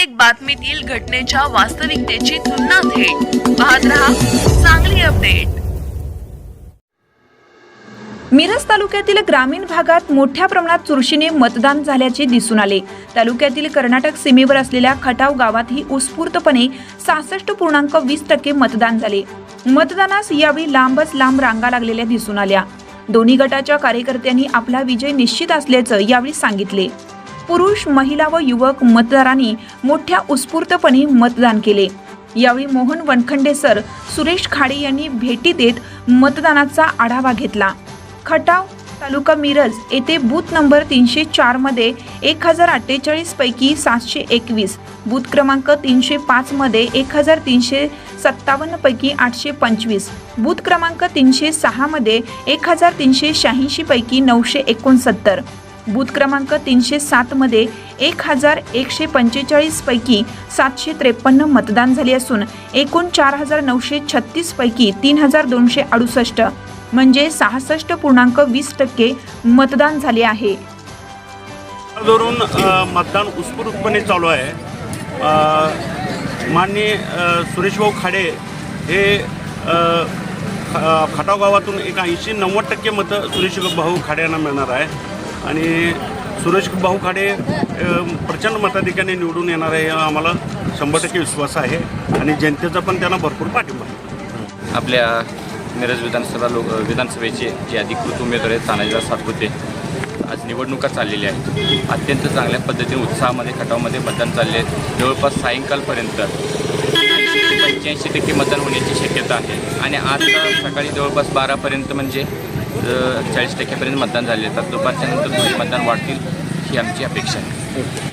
प्रत्येक बातमीतील घटनेच्या वास्तविकतेची तुलना थेट. पाहत रहा चांगली अपडेट. मिरज तालुक्यातील ग्रामीण भागात मोठ्या प्रमाणात चुरशीने मतदान झाल्याचे दिसून आले. तालुक्यातील कर्नाटक सीमेवर असलेल्या खटाव गावातही उत्स्फूर्तपणे सहासष्ट पूर्णांक वीस टक्के मतदान झाले. मतदानास यावेळी लांबच लांब रांगा लागलेल्या दिसून आल्या. दोन्ही गटाच्या कार्यकर्त्यांनी आपला विजय निश्चित असल्याचं यावेळी सांगितले. पुरुष महिला व युवक मतदारांनी मोठ्या उत्स्फूर्तपणे मतदान केले. यावेळी मोहन वनखंडे सर सुरेश खाडे यांनी भेटी देत मतदानाचा आढावा घेतला. खटाव तालुका मिरज येथे बूथ नंबर तीनशे चारमध्ये एक हजार अठ्ठेचाळीस पैकी सातशे एकवीस बूथ क्रमांक तीनशे पाचमध्ये एक हजार तीनशे सत्तावन्न पैकी आठशे पंचवीस बूथ क्रमांक तीनशे सहामध्ये एक हजार तीनशे शहाऐंशी पैकी नऊशे एकोणसत्तर. बूथ क्रमांक तीनशे सातमध्ये एक हजार एकशे पंचेचाळीसपैकी सातशे त्रेपन्न मतदान झाले असून एकूण चार हजार नऊशे छत्तीसपैकी तीन हजार दोनशे अडुसष्ट म्हणजे सहासष्ट पूर्णांक वीस टक्के मतदान झाले आहे. धरून मतदान उत्स्फूर्तपणे चालू आहे. माननीय सुरेशभाऊ खाडे हे खटाव गावातून एक ऐंशी नव्वद टक्के मतं सुरेश भाऊ खाडे यांना मिळणार आहे. आणि सुरेश भाऊ खाडे प्रचंड मताधिकाने निवडून येणार आहे हा आम्हाला शंभर टक्के विश्वास आहे. आणि जनतेचा पण त्यांना भरपूर पाठिंबा आहे. आपल्या मिरज विधानसभा लोक विधानसभेचे जे अधिकृत उमेदवार आहेत तानाजीराव सातपुते आज निवडणुका चाललेल्या आहेत. अत्यंत चांगल्या पद्धतीने उत्साहामध्ये खटावमध्ये मतदान चालले आहेत जवळपास सायंकाळपर्यंत ऐंशी पंच्याऐंशी टक्के मतदान होण्याची शक्यता आहे. आणि आज सकाळी जवळपास बारापर्यंत म्हणजे चाळीस टक्क्यापर्यंत मतदान झाले तर दुपारच्या नंतर मतदान वाढतील ही आमची अपेक्षा आहे.